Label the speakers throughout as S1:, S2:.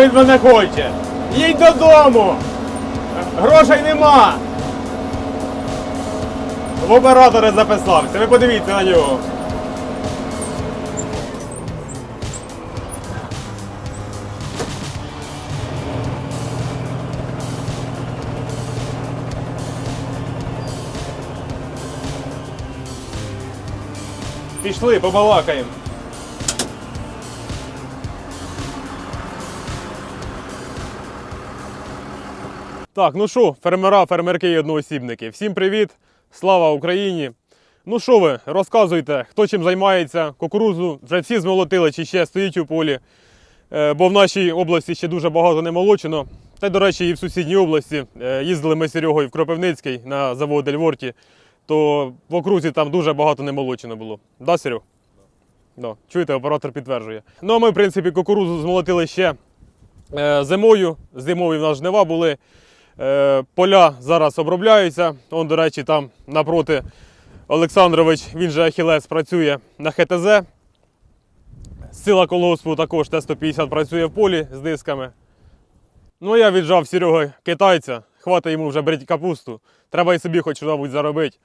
S1: Серега від мене хоче? Їдь додому! Грошей нема! В оператори записався, ви подивіться на нього. Пішли, побалакаємо. Так, ну що, фермера, фермерки і одноосібники. Всім привіт! Слава Україні! Ну що ви, розказуйте, хто чим займається, кукурузу вже всі змолотили чи ще стоїть у полі. Е, Бо в нашій області ще дуже багато не молочено. Та до речі, і в сусідній області Е, їздили ми з Серегою в Кропивницький на завод Ельворті, то в окрузі там дуже багато не молочено було. Да, Серег? Да. Чуєте, оператор підтверджує. Ну а ми, в принципі, кукурузу змолотили ще е, зимою. Зимові в нас жнива були. Е, поля зараз обробляються. Он, до речі, там напроти Олександрович, він же Ахілес, працює на ХТЗ. Сила колгоспу також Т-150 працює в полі з дисками. Ну, я віджав Серега китайця, хватить йому вже брати капусту. Треба і собі хоч щось заробити.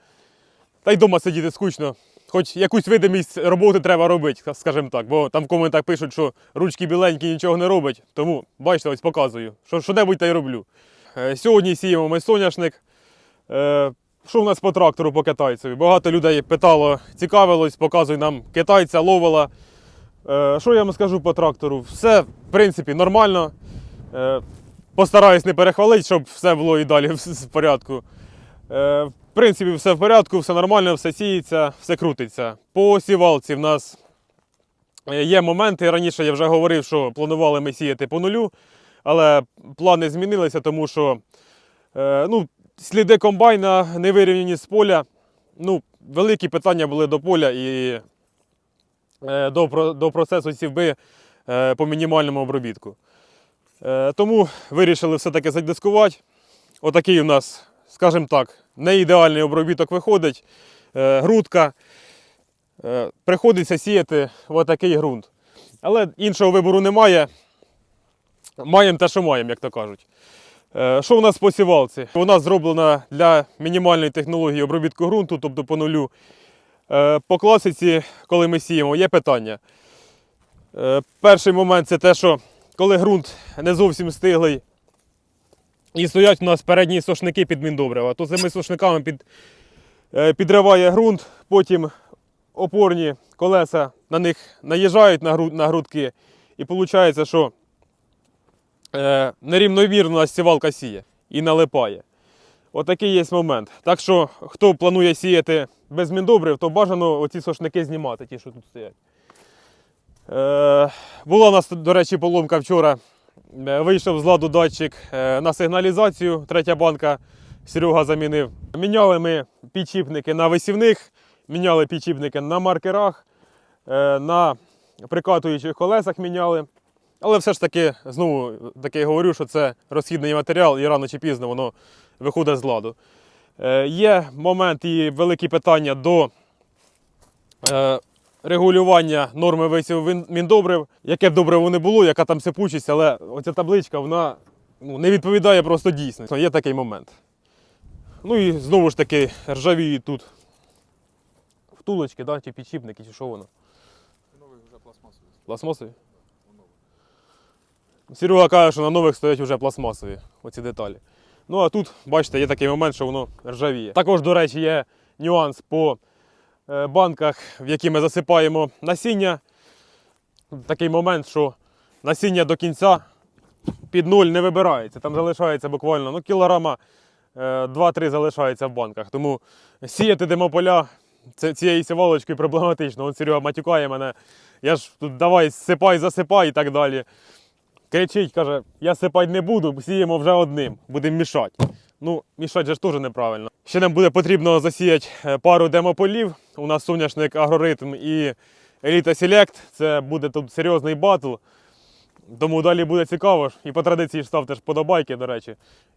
S1: Та й вдома сидіти скучно. Хоч якусь видимість роботи треба робити, скажімо так. Бо там в коментах пишуть, що ручки біленькі нічого не робить. Тому, бачите, ось показую. Що що-небудь та й роблю. Е, Сьогодні сіємо ми соняшник. Е, Що в нас по трактору по китайцеві? Багато людей питало, цікавилось, показуй нам китайця, ловила. Е, Що я вам скажу по трактору? Все, в принципі, нормально. Постараюсь не перехвалити, щоб все було і далі в порядку. В принципі, все в порядку, все нормально, все сіється, все крутиться. По сівалці в нас є моменти. Раніше я вже говорив, що планували ми сіяти по нулю, але плани змінилися, тому що е, ну, сліди комбайна не вирівняні з поля. Ну, великі питання були до поля і е, до, до процесу сівби е, по мінімальному обробітку. Е, Тому вирішили все-таки задискувати. Отакий у нас, скажімо так, не ідеальний обробіток виходить. Е, Грудка. Е, Приходиться сіяти отакий ґрунт. Але іншого вибору немає. Маємо те, що маємо, як то кажуть. Е, Що у нас по сівалці? Вона зроблена для мінімальної технології обробітку ґрунту, тобто по нулю. Е, По класиці, коли ми сіємо, є питання. Е, Перший момент це те, що коли ґрунт не зовсім стиглий, і стоять у нас передні сошники під міндобрива, то цими сошниками під, підриває ґрунт, потім опорні колеса на них наїжджають на грудки, і виходить, що е, нерівномірно сівалка сіє і налипає. Отакий є момент. Так що, хто планує сіяти без міндобрив, то бажано оці сошники знімати, ті, що тут стоять. Е, була у нас, до речі, поломка вчора. Е, Вийшов з ладу датчик е, на сигналізацію, третя банка Серега замінив. Міняли ми підчіпники на висівних, міняли підчіпники на маркерах, е, на прикатуючих колесах міняли. Але все ж таки, знову таки говорю, що це розхідний матеріал і рано чи пізно воно виходить з ладу. Е, Є момент і великі питання до е, регулювання норми висіву він- міндобрив. Яке б добриво не було, яка там сипучість, але оця табличка вона ну, не відповідає просто дійсності. Є такий момент. Ну і знову ж таки ржавіють тут втулочки, да, чи підшипники, чи що воно.
S2: Новий вже пластмасовий.
S1: Пластмасові? Серега каже, що на нових стоять вже пластмасові оці деталі. Ну а тут, бачите, є такий момент, що воно ржавіє. Також, до речі, є нюанс по е, банках, в які ми засипаємо насіння. Такий момент, що насіння до кінця під нуль не вибирається. Там залишається буквально ну, кілограма е, 2-3 залишається в банках. Тому сіяти димополя цією сівалочкою проблематично. Он Серега матюкає мене. Я ж тут давай сипай, засипай і так далі. Кричить, каже, я сипати не буду, сіємо вже одним, будемо мішати. Ну, мішати же ж теж неправильно. Ще нам буде потрібно засіяти е, пару демополів. У нас соняшник Агроритм і Еліта Селект. Це буде тут серйозний батл. Тому далі буде цікаво. І по традиції ставте ж подобайки, до речі.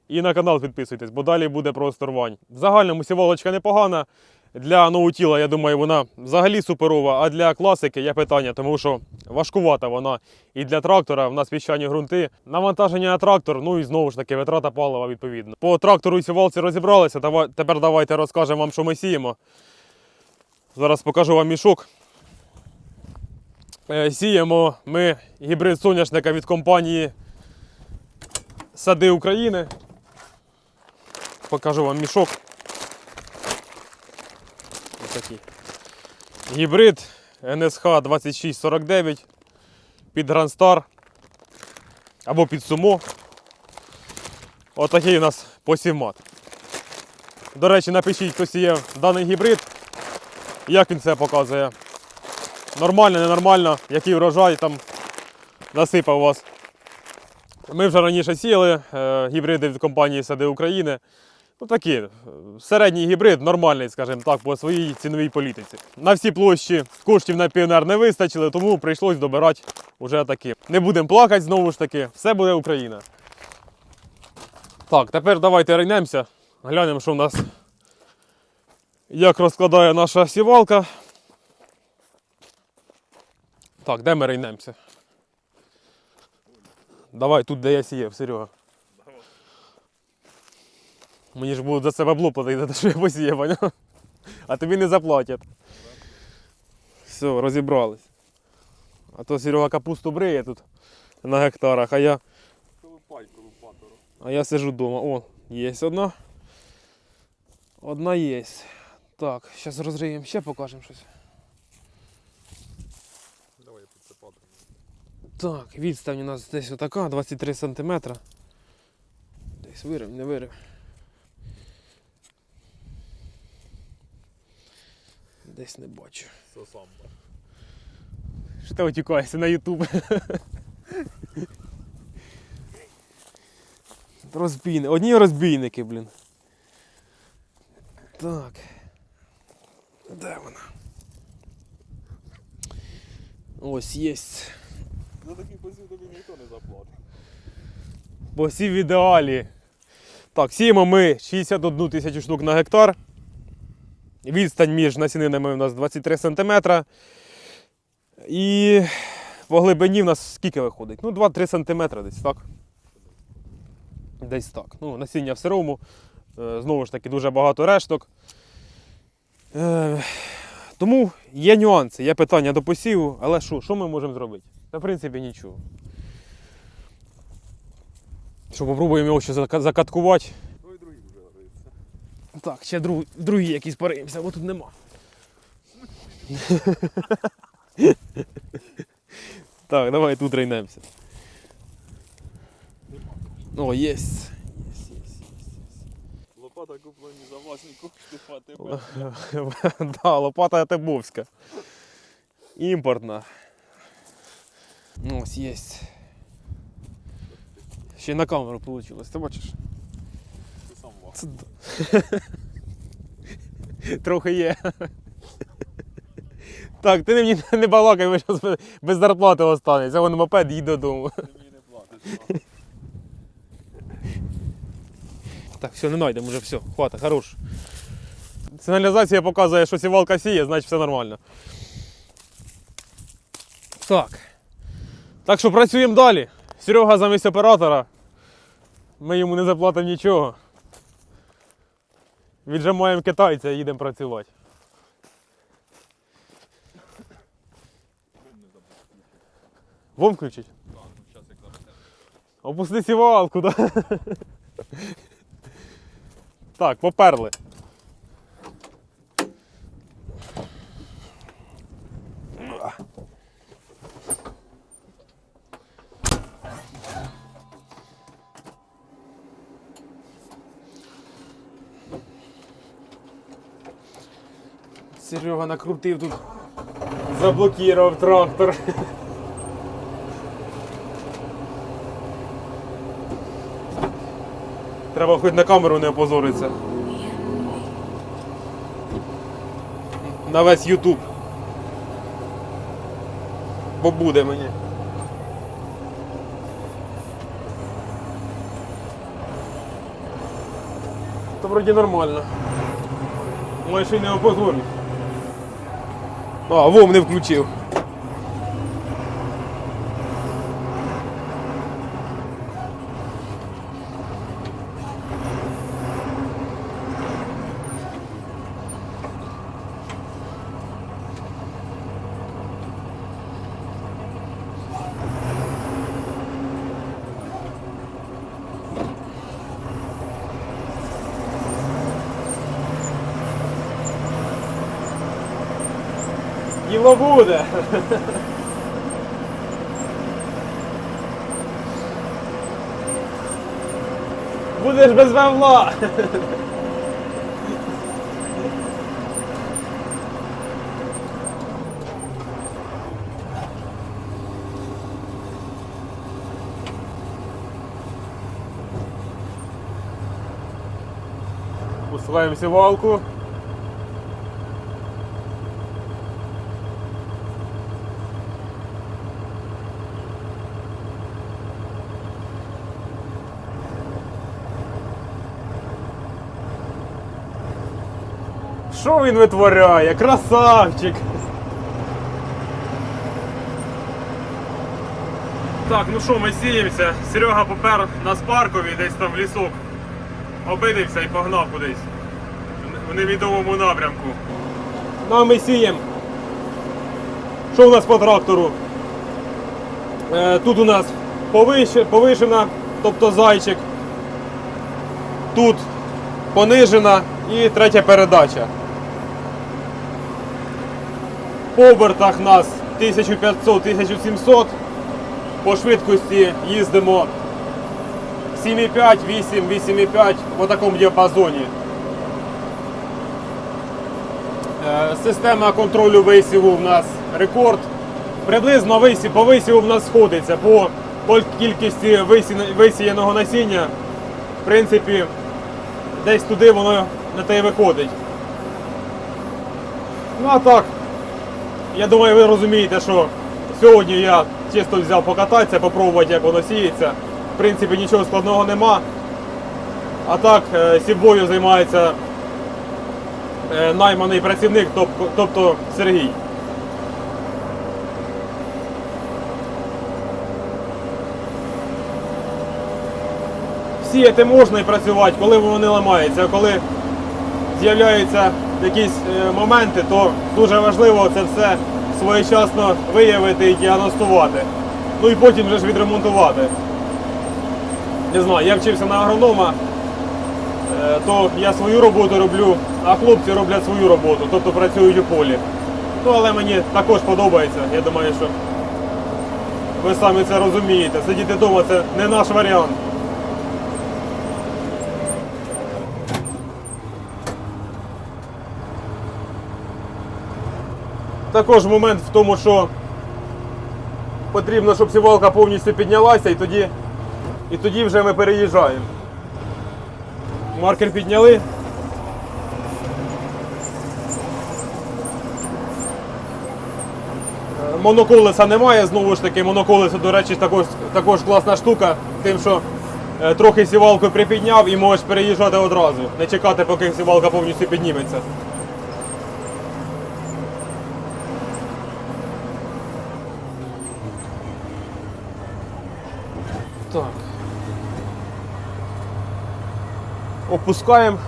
S1: І на канал підписуйтесь, бо далі буде просто рвань. В загальному сівалочка непогана. Для ноутіла, я думаю, вона взагалі суперова, а для класики є питання, тому що важкувата вона і для трактора, в нас піщані ґрунти. Навантаження на трактор, ну і знову ж таки витрата палива відповідно. По трактору і сівалці розібралися. Тепер давайте розкажемо вам, що ми сіємо. Зараз покажу вам мішок. Е, Сіємо ми гібрид соняшника від компанії Сади України. Покажу вам мішок. Ось такий. Гібрид НСХ 2649 під Грандстар або під Сумо. Отакий у нас посівмат. До речі, напишіть, хто сіє даний гібрид, як він це показує. Нормально, ненормально, який врожай там насипав у вас. Ми вже раніше сіяли е, гібриди від компанії Сади України. Ну такі, е, середній гібрид, нормальний, скажімо так, по своїй ціновій політиці. На всі площі коштів на піонер не вистачило, тому прийшлось добирати уже такі. Не будемо плакати знову ж таки, все буде Україна. Так, тепер давайте рейнемося, глянемо, що в нас, як розкладає наша сівалка. Так, де ми рейнемося? Давай тут, де я сіяв, Серега. Мені ж будуть за це бабло платити, те, що я посіяв, поняв? А тобі не заплатять. Все, розібрались. А то Серега капусту бриє тут на гектарах, а я, а я сижу вдома. О, є одна. Одна є. Так, зараз розриємо ще покажемо щось.
S2: Давай я.
S1: Так, відстань у нас десь отака, 23 см. Десь вирив, не вирив. Десь не бачу.
S2: Сосамба.
S1: Що ти отікаєшся на Ютуб? Розбійники. Одні розбійники, блін. Так. Де вона? Ось єсть.
S2: За такий посів тобі ніхто не заплатить.
S1: Посів в ідеалі. Так, сіємо ми 61 тисячу штук на гектар. Відстань між насінинами у нас 23 см. І по глибині в нас скільки виходить? Ну, 2-3 см десь, так? Десь так. Ну, насіння в сирому. Е, Знову ж таки, дуже багато решток. Е, Тому є нюанси, є питання до посіву, але що, що ми можемо зробити? Та, в принципі, нічого. Що, попробуємо його ще закаткувати. Так, ще друг, другі якісь поримося, бо тут нема. так, давай тут рейнемося. О, єсть. Єсть,
S2: Лопата куплені за власні кошти,
S1: да, лопата Тебовська. Імпортна. Ну, ось єсть. Ще й на камеру вийшло, ти бачиш? Це Трохи є. Так, ти мені не балакай, ви зараз без- зарплати останеться. Вон мопед їдь додому.
S2: Ти мені не платиш.
S1: Так, все, не знайдемо вже, все, хватить, хорош. Сигналізація показує, що сівалка сіє, значить все нормально. Так. Так що працюємо далі. Серега замість оператора. Ми йому не заплатимо нічого. Віджимаємо китайця їдемо працювати. Вом включить?
S2: Так, ну зараз.
S1: Опусти сівалку, да? Так, поперли. Серега накрутив тут, заблокував трактор. Треба хоч на камеру не опозоритися. На весь Ютуб. Бо буде мені. То вроді нормально. Може, й не опозорюсь. А, вом не включив. Діло буде. Будеш без вемла. Усуваємо сівалку. Що він витворяє? Красавчик! Так, ну що, ми сіємося. Серега попер на спаркові, десь там в лісок. Обидився і погнав кудись. В невідомому напрямку. Ну а ми сіємо. Що у нас по трактору? Е, тут у нас повишена, тобто зайчик. Тут понижена і третя передача. По обертах нас 1500-1700. По швидкості їздимо 7,5, 8, 8,5 в такому діапазоні. Е, Система контролю висіву в нас рекорд. Приблизно висів, по висіву в нас сходиться по, по кількості висі- висіяного насіння. В принципі, десь туди воно на те й виходить. Ну а так, я думаю, ви розумієте, що сьогодні я чисто взяв покататися, попробувати, як воно сіється. В принципі, нічого складного нема. А так, е, сівбою займається е, найманий працівник, тобто Сергій. Сіяти можна і працювати, коли воно не ламається, а коли з'являються якісь е, моменти, то дуже важливо це все своєчасно виявити і діагностувати. Ну і потім вже ж відремонтувати. Не знаю, я вчився на агронома, е, то я свою роботу роблю, а хлопці роблять свою роботу, тобто працюють у полі. Ну, але мені також подобається. Я думаю, що ви самі це розумієте. Сидіти вдома це не наш варіант. Також момент в тому, що потрібно, щоб сівалка повністю піднялася і тоді, і тоді вже ми переїжджаємо. Маркер підняли. Е, Моноколеса немає, знову ж таки, моноколесо, до речі, також, також класна штука, тим, що е, трохи сівалку припідняв і можеш переїжджати одразу, не чекати, поки сівалка повністю підніметься. Так. Опускаємо.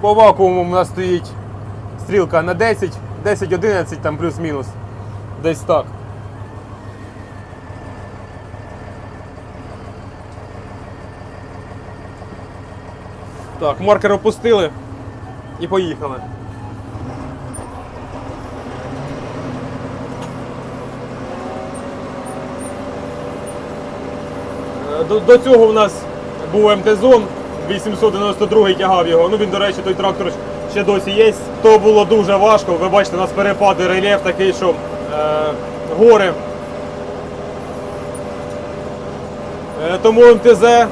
S1: По вакууму у нас стоїть стрілка на 10, 10-11 там плюс-мінус. Десь так. Так, маркер опустили і поїхали. До, до цього у нас був МТ-зон, 892 тягав його. Ну він, до речі, той трактор ще досі є. То було дуже важко. Ви бачите, у нас перепади рельєф такий, що е, гори. Е, тому МТЗ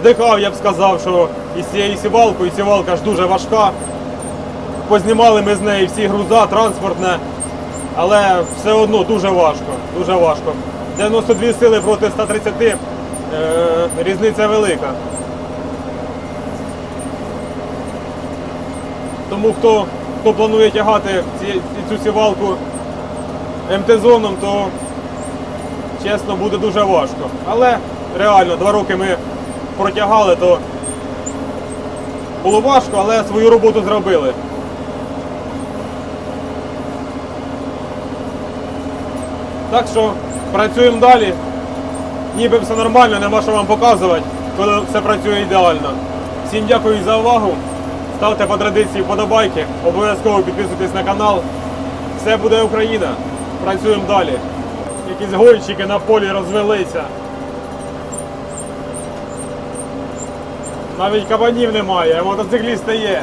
S1: здихав, я б сказав, що із цією сівалкою, сівалка ж дуже важка. Познімали ми з неї всі груза, транспортне, але все одно дуже важко. Дуже важко. 92 сили проти 130 е, Е, різниця велика. Тому хто хто планує тягати цю сівалку МТ-зоном, то чесно буде дуже важко. Але реально два роки ми протягали, то було важко, але свою роботу зробили. Так що працюємо далі. Ніби все нормально, нема що вам показувати, коли все працює ідеально. Всім дякую за увагу. Ставте по традиції вподобайки, обов'язково підписуйтесь на канал. Все буде Україна. Працюємо далі. Якісь гонщики на полі розвелися. Навіть кабанів немає, а мотоциклісти є.